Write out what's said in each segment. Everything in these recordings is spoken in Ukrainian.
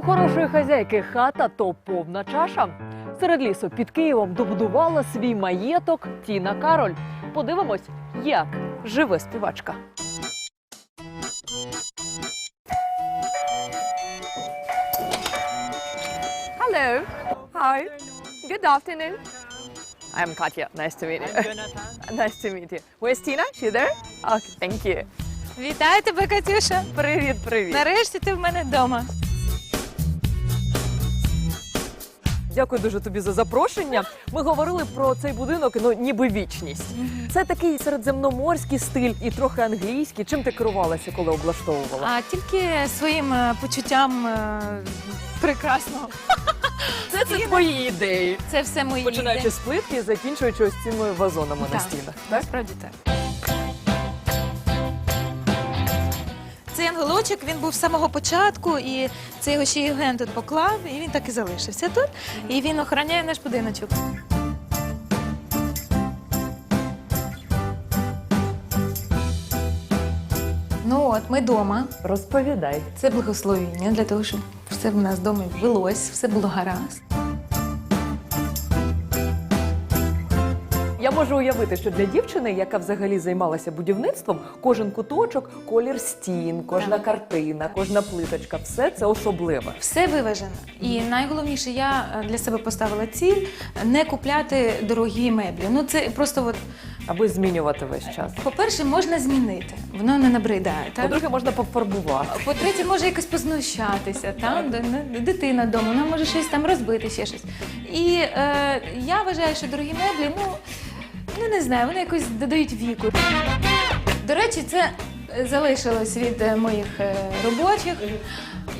У хорошої хазяйки хата то повна чаша. Серед лісу під Києвом добудувала свій маєток Тіна Кароль. Подивимось, як живе співачка. Hello. Hi. Good afternoon. I'm Katya. Nice to meet you. nice to meet you. Where's Tina? She there? Okay, thank you. Вітаю тебе, Катюша. Привіт, привіт. Нарешті ти в мене вдома. Дякую дуже тобі за запрошення. Ми говорили про цей будинок, ну ніби вічність. Це такий середземноморський стиль і трохи англійський. Чим ти керувалася, коли облаштовувала? А тільки своїм е, почуттям е, прекрасного. це, це твої ідеї. Це все мої Починаючи ідеї. з плитки і закінчуючи ось цими вазонами на Так, стінах. Так? Насправді так. Цей ангелочок він був з самого початку, і це його ще Євген тут поклав, і він так і залишився тут. І він охороняє наш будиночок. Ну от, ми вдома. Розповідай. Це благословіння для того, щоб все в нас вдома велось, все було гаразд. Я можу уявити, що для дівчини, яка взагалі займалася будівництвом, кожен куточок, колір стін, кожна Так. картина, кожна плиточка все це особливе. Все виважено. І найголовніше, я е, для себе поставила ціль не купляти дорогі меблі. Ну це просто от, Аби змінювати весь час. по-перше, можна змінити, воно не набридає. Так? По-друге, можна пофарбувати. По-третє, може якось познущатися, там, де- не- дитина вдома, вона може щось там розбити, ще щось. І е, я вважаю, що дорогі меблі, ну, ну не знаю, вони якось додають віку. До речі, це залишилось від е, моїх е, робочих.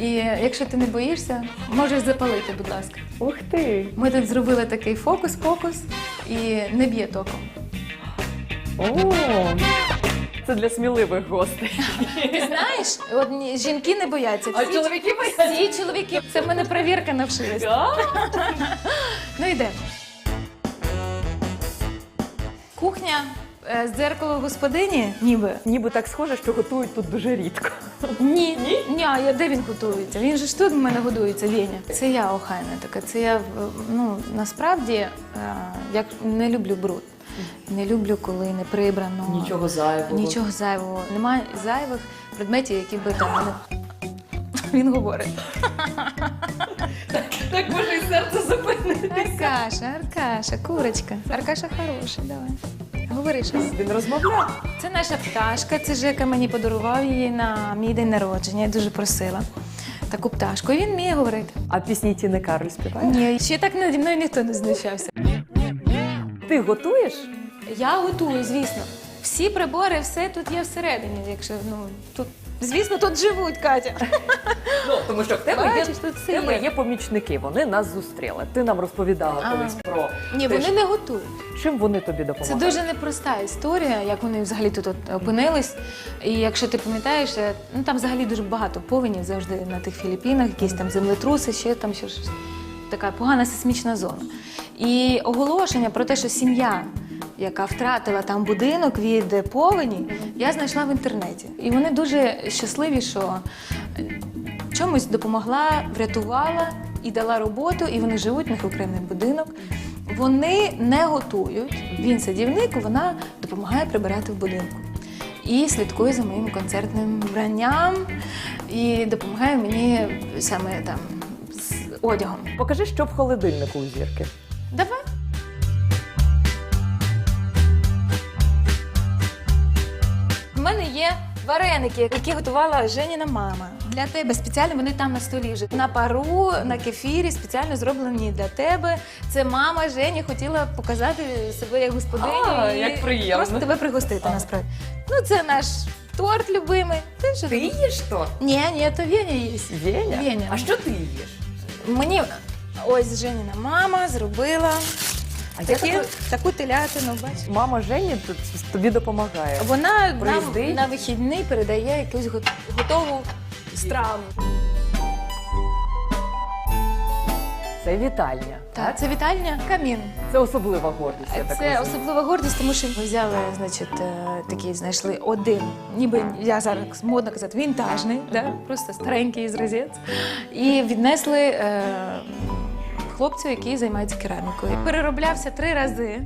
І якщо ти не боїшся, можеш запалити, будь ласка. Ух ти! Ми тут зробили такий фокус-фокус і не б'є током. О, це для сміливих гостей. Ти знаєш, от ні- жінки не бояться. А Всі- чоловіки бояться? Всі чоловіки. Це в мене перевірка навшилась. Ну йде. Кухня е, з дзеркало господині, ніби. Ніби так схоже, що готують тут дуже рідко. Ні. Ні, а я- де він готується? Він же ж тут в мене годується, Веня. Це я охайна така. Це я ну насправді е, як не люблю бруд. Не люблю, коли не прибрано. Нічого зайвого. Нічого зайвого. Немає зайвих предметів, які би там мене. Він говорить. Так може і серце зупинити. Аркаша, Аркаша, курочка. Аркаша хороший, давай. Говори щось. Він розмовляв. Це наша пташка. Це Жека мені подарував її на мій день народження. Я дуже просила таку пташку. І він вміє говорити. А пісні Тіни Кароль співає? Ні, ще так наді мною ніхто не знущався. Ти готуєш? Я готую, звісно. Всі прибори, все тут є всередині. Якщо ну тут, звісно, тут живуть Катя. Ну, тому що в тебе, є, Бачиш, тут в все тебе є. є помічники, вони нас зустріли. Ти нам розповідала А. колись про Ні, те, вони що- не готують. чим вони тобі Це дуже непроста історія, як вони взагалі тут от опинились. І якщо ти пам'ятаєш, е, ну там взагалі дуже багато повенів завжди на тих Філіппінах, якісь там землетруси, ще там ще щось. Така погана сейсмічна зона. І оголошення про те, що сім'я, яка втратила там будинок від повені, я знайшла в інтернеті. І вони дуже щасливі, що чомусь допомогла, врятувала і дала роботу, і вони живуть, в них окремий будинок. Вони не готують. Він садівник, вона допомагає прибирати в будинку. І слідкує за моїм концертним вбранням і допомагає мені саме там з одягом. Покажи, що в холодильнику у зірки. Давай. Є вареники, які готувала Женіна мама. Для тебе спеціально вони там на столі вже. На пару, на кефірі, спеціально зроблені для тебе. Це мама Жені хотіла показати себе як господиню. А, і як приємно. Просто тебе пригостити насправді. Ну, це наш торт любимий. Ти що? Ти їш то? Ні, ні, то Веня їсть. Веня? Веня. А що ти їш? Мені ось Женіна мама зробила А такі, так- таку телятину, бачиш. Мама Жені тут тобі допомагає. Вона нам на вихідний передає якусь готову страву. Це вітальня. Так, це вітальня камін. Це особлива гордість. Я так Це розумію. особлива гордість, тому що ми взяли, значить, е, такий знайшли один, ніби я зараз модно казати, вінтажний, да? просто старенький зразець. І віднесли е, хлопцю, який займається керамікою. Перероблявся три рази.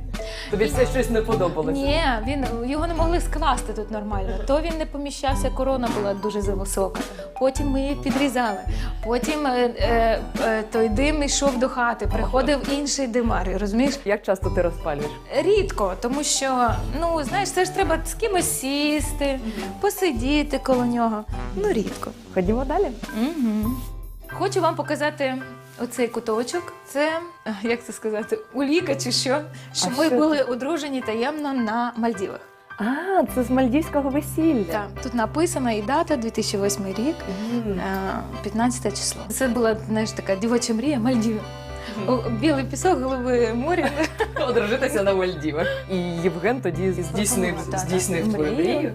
Тобі все щось не подобалося. Ні, він його не могли скласти тут нормально. То він не поміщався, корона була дуже зависока. Потім ми її підрізали. Потім е, е, е, той дим йшов до хати, приходив інший димар. Розумієш? Як часто ти розпалюєш? Рідко, тому що ну знаєш, це ж треба з кимось сісти, посидіти коло нього. Ну рідко. Ходімо далі. Угу. Хочу вам показати оцей куточок. Це е, як це сказати, уліка чи що? Що А ми що були одружені таємно на Мальдівах. А, це з мальдівського весілля. Так, тут написана і дата 2008 рік, М. е, 15 число. Це була знаєш, така дівоча мрія Мальдіви. Білий пісок, голубе море. Одружитися на Мальдівах. І Євген тоді здійснив, здійснив твою мрію.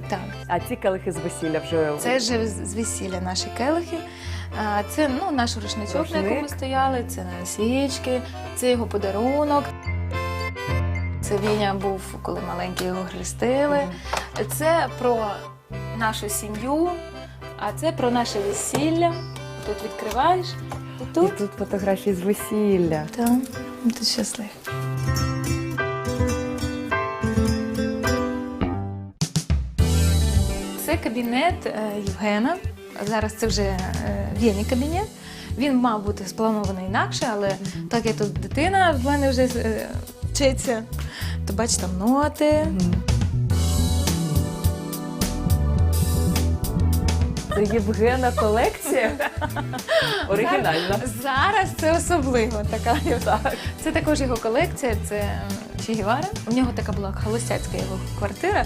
А ці келихи з весілля вже Це вже з весілля наші келихи. Це ну, наш рушничок, на якому стояли, це свічки, це його подарунок. Це Віня був, коли маленький його хрестили. Це про нашу сім'ю, а це про наше весілля. Тут відкриваєш. І І тут. тут фотографії з весілля. Там, тут щасливий. Це кабінет е, Євгена. Зараз це вже е, Вєні кабінет. Він мав бути спланований інакше, але так як тут дитина в мене вже е, вчиться, то бач там ноти. Це Євгена колекція. Оригінальна. Зараз це особливо така. Так. Це також його колекція, це Че У нього така була холостяцька його квартира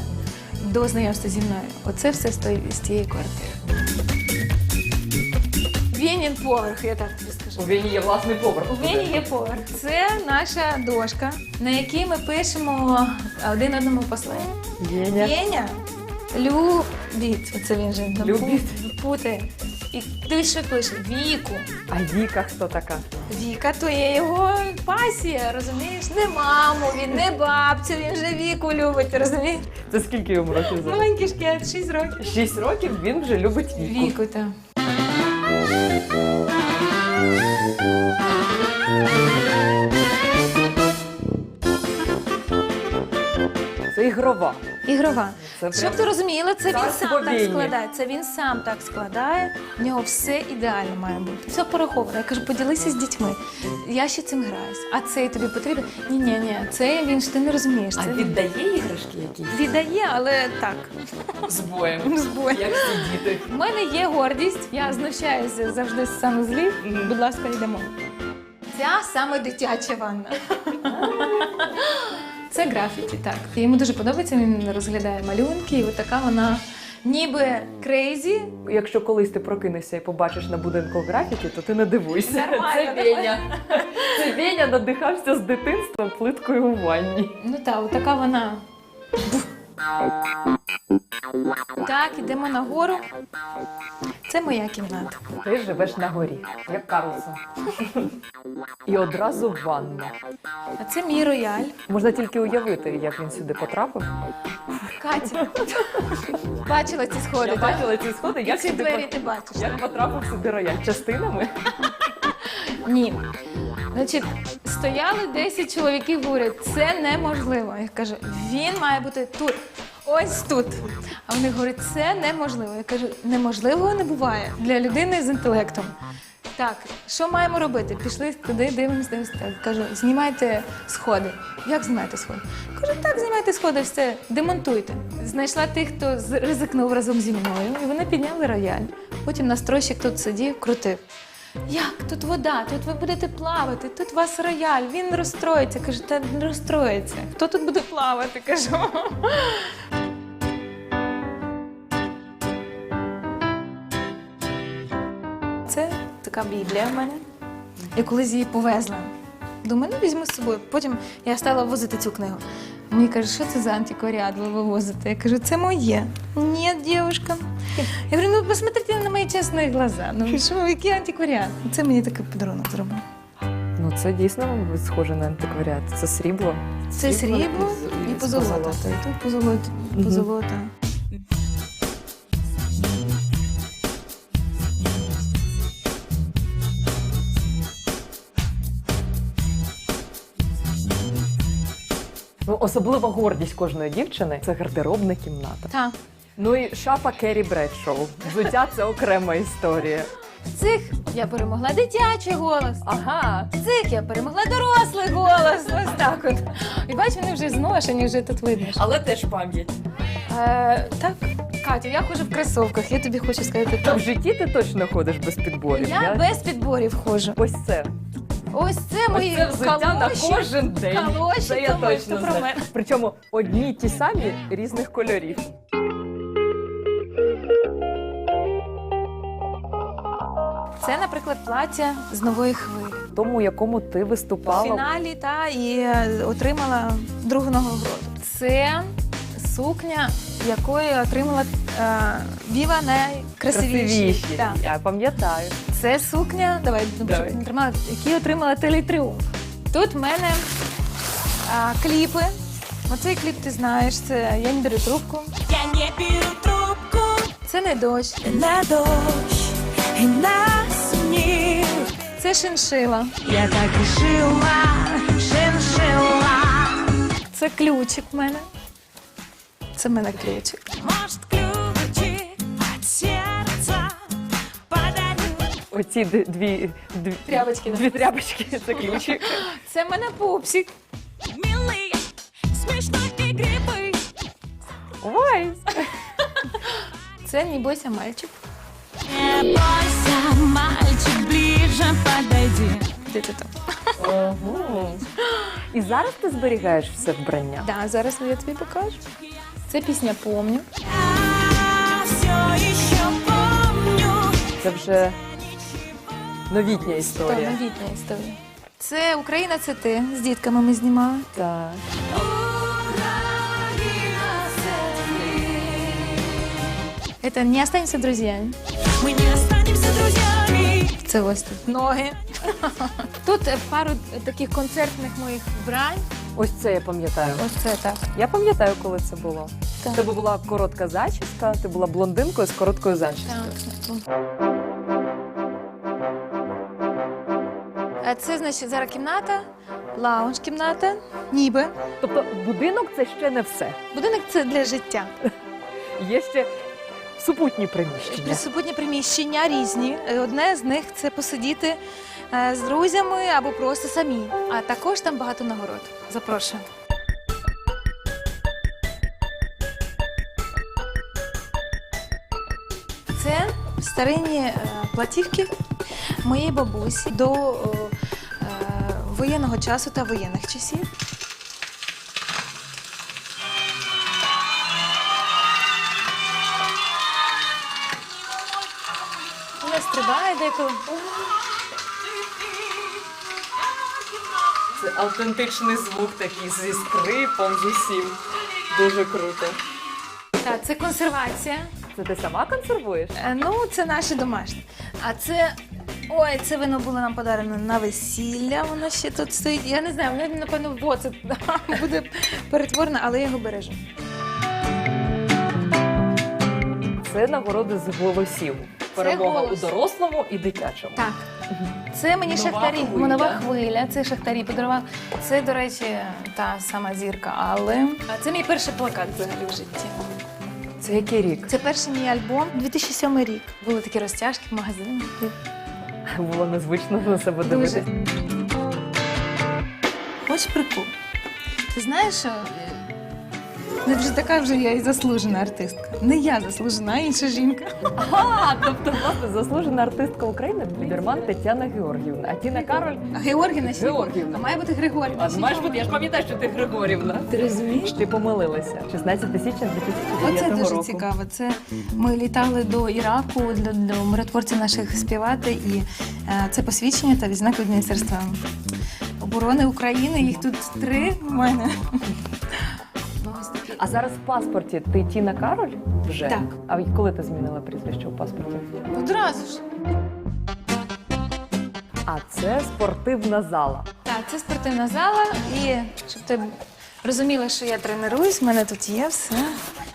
до знайомства зі мною. Оце все з, тої- з тієї квартири. Вєнін поверх, я так тобі скажу. У Вені є власний поверх. У Вені є поверх. Це наша дошка, на якій ми пишемо один одному послання. Веня. Веня, любіть. Оце він же напу- Любіть. путає. І що пише Віку. А Віка хто така? Віка то є його пасія, розумієш? Не маму, він не бабцю, він же віку любить, розумієш? Це скільки йому років зараз? Маленький шкет, 6 років. Шість років він вже любить Віку. Віку так. Це ігрова. Ігрова. Це Щоб прям ти розуміла, це він сам так складає. Це він сам так складає. В нього все ідеально має бути. Все пораховано. Я кажу, поділися з дітьми. Я ще цим граюсь. А цей тобі потрібен? Ні, ні, ні. Це він ж ти не розумієш. А Це віддає іграшки якісь? віддає, але так. З боєм. З боєм. Як всі діти. У мене є гордість. Я знущаюся завжди з санузлів. Мгм. Будь ласка, йдемо. Ця саме дитяча ванна. Це графіті, так. Йому дуже подобається, він розглядає малюнки, і от така вона ніби крейзі. Якщо колись ти прокинешся і побачиш на будинку графіті, то ти не дивуйся. Нормально, Це Веня. Це Веня надихався з дитинства плиткою у ванні. Ну так, от така вона. Так, ідемо нагору. Це моя кімната. Ти живеш на горі, як Карлсон. І одразу ванна. А це мій рояль. Можна тільки уявити, як він сюди потрапив. Катя. Бачила ці сходи, Я так? бачила ці сходи, як ці сюди двері пот- ти бачиш. як потрапив сюди рояль частинами. Ні. Значить, стояли 10 чоловіків, говорять, це неможливо. Я кажу, він має бути тут, ось тут. А вони говорять, це неможливо. Я кажу, неможливого не буває для людини з інтелектом. Так, що маємо робити? Пішли туди, дивимося, дивимося. Так, кажу, знімайте сходи. Як знімаєте сходи? Кажу, так, знімайте сходи, все, демонтуйте. Знайшла тих, хто ризикнув разом зі мною, і вони підняли рояль. Потім настройщик тут сидів, крутив. Як тут вода? Тут ви будете плавати, тут у вас рояль, він розстроїться. Кажу, та не розстроїться. Хто тут буде плавати? Кажу. Це така біблія в мене. Я колись її повезла. Думаю, ну візьму з собою. Потім я стала возити цю книгу. Мені кажуть, що це за антикваріат ви вивозите? Я кажу, це моє. Ні, дівчинка. Я говорю, ну посмотрите на мої чесні глаза. Ну що, який антикваріат? Це мені такий подарунок зробив. Ну Оце дійсно схоже на антикваріат. Це срібло. Це срібло і- і позолота. Тут позолота. Ну, особлива гордість кожної дівчини це гардеробна кімната. Так. Ну і шафа Керрі Бредшоу. Взуття це окрема історія. В цих я перемогла дитячий голос. Ага. В цих я перемогла дорослий голос. Ось так от. І бач, вони вже зношені, вже тут видно. що. Але теж пам'ять. Е, так, Катю, я ходжу в кросовках, я тобі хочу сказати Та так. в житті ти точно ходиш без підборів. Я без підборів ходжу. Ось це. Ось це мої Ось це взуття на калоші. кожен день. калоші, це я тому точно про знаю. мене. Причому одні й ті самі різних кольорів. Це, наприклад, плаття з нової хвилі. Тому, якому ти В виступала. фіналі та і е, отримала другу нагороду. Це сукня, якою отримала е, Віва найкрасивіші. Красивіші. Я пам'ятаю. Це сукня, давай, Давай. не тримала, які отримала телетріумф. Тут в мене а, кліпи. Оцей кліп ти знаєш, це я не беру трубку. Я не беру трубку Це не дощ. на дождь и Це шиншила. Я так и жила, шиншила. Це ключик в мене. Це в мене ключик. Может, ключик от сердца подарю. Оці д- дві, дві, Тряпочки, да. дві тряпочки це ключик. Це в мене пупсик. Милые, смешной игривый. Ой! Це не бойся мальчик. Не бойся, мальчик, ближе подойди. Де ти там? Ого. І зараз ти зберігаєш все вбрання. Да, зараз я тобі покажу. Це пісня Помню. Я все еще помню. Це вже новітня історія. новітня історія. Це Україна, це ти. З дітками ми знімали. Так. Це не останемося друзями. Мы не останемся друзьями. Це ось тут ноги. Тут е, пару таких концертних моїх вбрань. Ось це я пам'ятаю. Ось це так. Я пам'ятаю, коли це було. Так. У тебе була коротка зачіска, ти була блондинкою з короткою зачіскою. А це значить зараз кімната, лаунж кімната, ніби. Тобто будинок це ще не все. Будинок це для життя. Є ще супутні приміщення. Присутні приміщення різні. Е, Одне з них це посидіти е, з друзями або просто самі. А також там багато нагород. Запрошую. Це старинні е, платівки моєї бабусі до воєнного часу та воєнних часів. Деколи. Це автентичний звук такий зі скрипом, з усім. Дуже круто. Так, це консервація. Це ти сама консервуєш? Е, Ну, це наші домашні. А це. Ой, це вино було нам подарено на весілля. Воно ще тут стоїть. Я не знаю, воно напевно в оцет буде перетворено, але я його бережу. Це нагороди з голосів. Перемога голос. у дорослому і дитячому. Так. Це мені Нова шахтарі. хвиля. Нова хвиля. Це шахтарі подарував. Це, до речі, та сама зірка, але А це мій перший плакат взагалі в житті. Це який рік? Це перший мій альбом, 2007 рік. Були такі розтяжки в магазині. Було незвично на себе Дуже. дивитися. Хочеш прикол? Ти знаєш, е, не вже така вже я і заслужена артистка. Не я заслужена, а інша жінка. А, тобто, власне, заслужена артистка України Ліберман Тетяна Георгіївна. А Тіна Кароль. А Георгіна ще Георгіївна. А має бути Григорівна. А ну, маєш бути, я ж пам'ятаю, що ти Григорівна. Ти розумієш? Ти помилилася. 16 січня 2009 Оце дуже цікаво. Це ми літали до Іраку для, для миротворців наших співати, і е, це посвідчення та відзнак від Міністерства оборони України. Їх тут три в мене. А зараз в паспорті ти Тіна Кароль вже? Так. А коли ти змінила прізвище у паспорті? Одразу ж. А це спортивна зала. Так, це спортивна зала, і щоб ти розуміла, що я тренуюсь, в мене тут є все.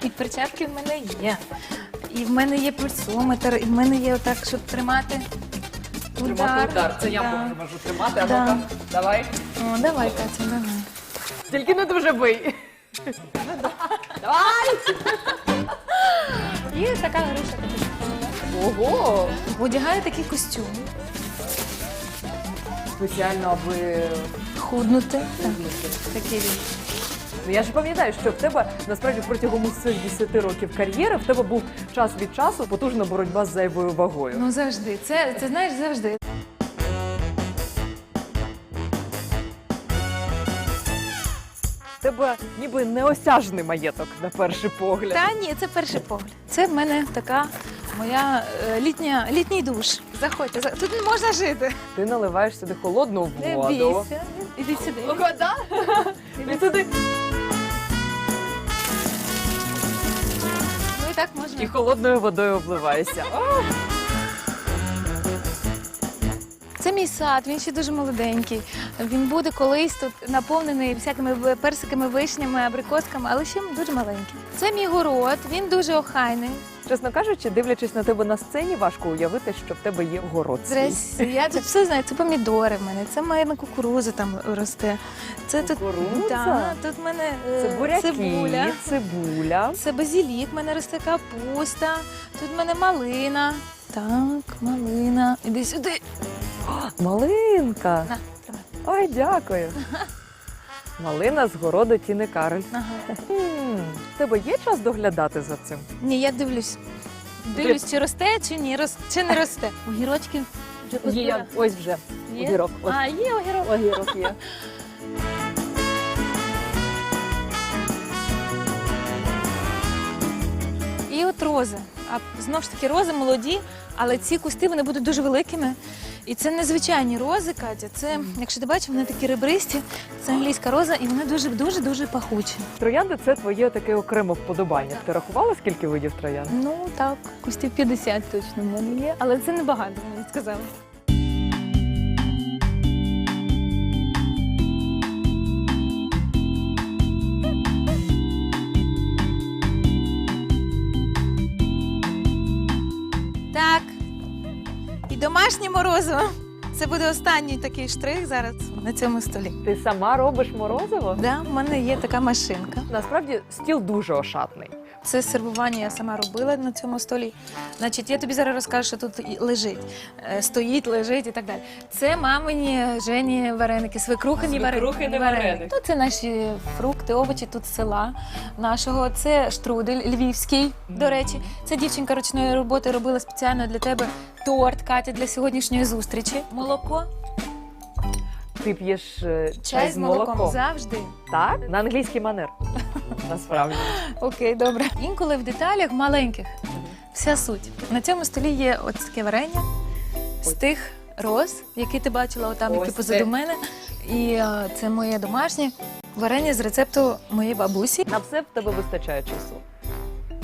І перчатки в мене є. І в мене є пульсометр, і в мене є отак, щоб тримати. Удар. Це я Да. можу, можу тримати. А Да. ну-ка, давай. О, давай, Катя, давай. Тільки не дуже бий. І така груша. Ого! Одягаю такий костюм. Спеціально, аби Худнути. Так, такий він. Ну, я ж пам'ятаю, що в тебе насправді протягом усіх 10 років кар'єри в тебе був час від часу потужна боротьба з зайвою вагою. Ну завжди. Це, це знаєш завжди. Тебе ніби неосяжний маєток на перший погляд. Та ні, це перший погляд. Це в мене така моя е, літня, літній душ. Заходьте, за- тут не можна жити. Ти наливаєш сюди холодну Не воду. бійся. Іди сюди. Вода? І туди. Ну і так можна. І холодною водою обливаєшся. О, Це мій сад, він ще дуже молоденький. Він буде колись тут наповнений всякими персиками, вишнями, абрикосками, але ще дуже маленький. Це мій город, він дуже охайний. Чесно кажучи, дивлячись на тебе на сцені, важко уявити, що в тебе є город. Здрасте. Я тут все знаю. Це помідори в мене, це моя кукуруза там росте. Це тут, Да, тут в мене Це буряки, цибуля. цибуля. Це базілік, в мене росте капуста, тут в мене малина. Так, малина. Іди сюди. Малинка. На, тримай. Ой, дякую. Малина з городу Тіни Кароль. Ага. В тебе є час доглядати за цим? Ні, я дивлюсь. Дивлюсь, чи росте, чи ні, рос... чи не росте. Огірочки вже позбирала. ось вже. Є? Огірок. Ось. А, є огірок. Огірок є. І от рози. А знову ж таки, рози молоді, але ці кусти вони будуть дуже великими. І це незвичайні рози, Катя. Це, якщо ти бачиш, вони такі ребристі. Це англійська роза, і вони дуже дуже дуже пахучі. Троянди це твоє таке окреме вподобання. Ти рахувала, скільки видів троянд? Ну так, кустів 50 точно в мене є, але це небагато, мені сказали. Домашнє морозиво. Це буде останній такий штрих зараз на цьому столі. Ти сама робиш морозиво? Да, в мене є така машинка. Насправді стіл дуже ошатний. Це сервування я сама робила на цьому столі. Значить, я тобі зараз розкажу, що тут лежить, Е, стоїть, лежить і так далі. Це мамині Жені вареники, свекрухині Свекрухині вареники. Ну, це наші фрукти, овочі тут з села нашого. Це штрудель львівський. До речі, це дівчинка ручної роботи робила спеціально для тебе торт, Катя, для сьогоднішньої зустрічі. Молоко, Ти п'єш е, чай з молоком завжди. Так? На англійський манер. Насправді. Окей, добре. Інколи в деталях маленьких вся суть. На цьому столі є ось таке варення з Ось. тих роз, які ти бачила отам, які Ось позаду це. мене. І е, це моє домашнє варення з рецепту моєї бабусі. На все в тебе вистачає часу.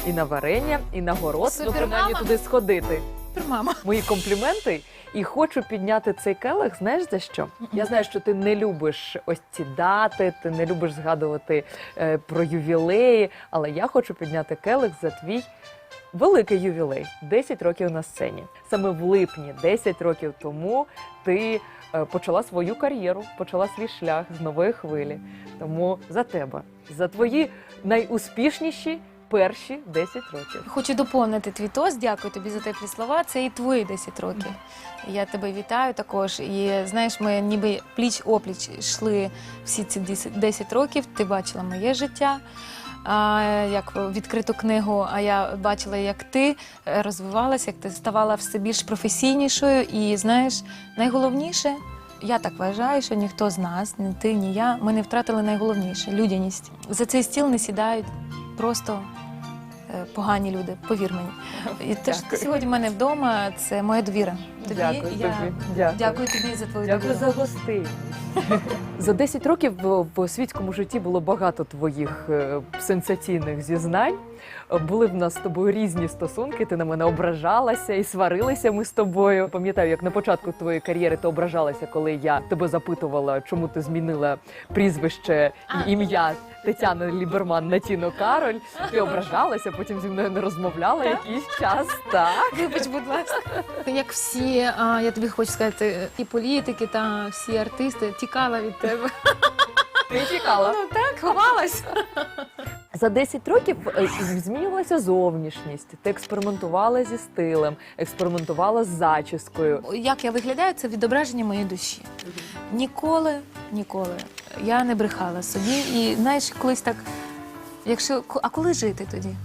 І на варення, і на город, ну Супермама. принаймні туди сходити. Мама. Мої компліменти. І хочу підняти цей келих. Знаєш за що? Я знаю, що ти не любиш ось ці дати, ти не любиш згадувати е, про ювілеї, але я хочу підняти келих за твій великий ювілей 10 років на сцені. Саме в липні, 10 років тому, ти е, почала свою кар'єру, почала свій шлях з нової хвилі. Тому за тебе, за твої найуспішніші перші 10 років. Хочу доповнити твій тост. Дякую тобі за теплі слова. Це і твої 10 років. Я тебе вітаю також. І знаєш, ми ніби пліч опліч йшли всі ці 10 10 років. Ти бачила моє життя. Як відкриту книгу, а я бачила, як ти е, розвивалася, як ти ставала все більш професійнішою. І знаєш, найголовніше, я так вважаю, що ніхто з нас, ні ти, ні я, ми не втратили найголовніше людяність. За цей стіл не сідають просто е, погані люди, повір мені. І те, що сьогодні в мене вдома, це моя довіра. Тобі Дякую я тобі. Дякую. Дякую тобі за твою Дякую за гостей. За 10 років в, світському житті було багато твоїх е, сенсаційних зізнань. Були в нас з тобою різні стосунки. Ти на мене ображалася і сварилися ми з тобою. Пам'ятаю, як на початку твоєї кар'єри ти ображалася, коли я тебе запитувала, чому ти змінила прізвище і ім'я Тетяна Ліберман на Тіно Кароль. Ти ображалася, потім зі мною не розмовляла якийсь час. Так. Вибач, будь ласка. Як всі, а, я тобі хочу сказати, і політики та всі артисти тікала від тебе. Ти тікала. Ну так, ховалась. За 10 років е, змінювалася зовнішність. Ти експериментувала зі стилем, експериментувала з зачіскою. Як я виглядаю, це відображення моєї душі. Ніколи, ніколи я не брехала собі. І знаєш, колись так, якщо а коли жити тоді?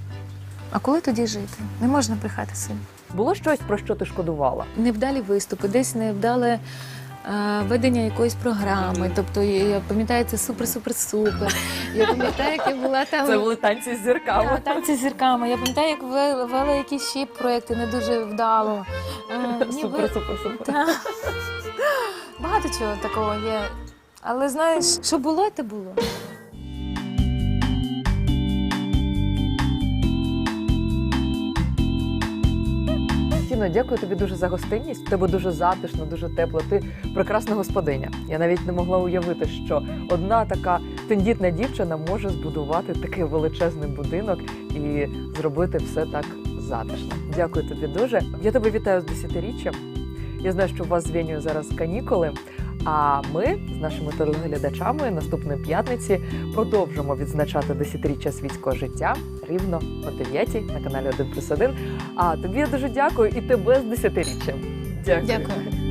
А коли тоді жити? Не можна брехати собі. Було щось про що ти шкодувала? невдалі виступи, десь невдале е, ведення якоїсь програми. Тобто я, пам'ятаю це супер-супер-супер. Я пам'ятаю, як я була там. Це були танці з зірками. танці з зірками. Я пам'ятаю, як вели, вели якісь ще проекти не дуже вдало. Е, ніби- Супер, супер, супер. Та. Багато чого такого є. Але знаєш, що було, те було. Тіно, дякую тобі дуже за гостинність. Тебе дуже затишно, дуже тепло. Ти прекрасна господиня. Я навіть не могла уявити, що одна така тендітна дівчина може збудувати такий величезний будинок і зробити все так затишно. Дякую тобі дуже. Я тебе вітаю з десятиріччям. Я знаю, що у вас з Венію зараз канікули. А ми з нашими телеглядачами наступної п'ятниці продовжимо відзначати десятиріччя світського життя рівно о 9 на каналі 1 плюс 1. А тобі я дуже дякую і тебе з десятиріччям. Дякую. Дякую.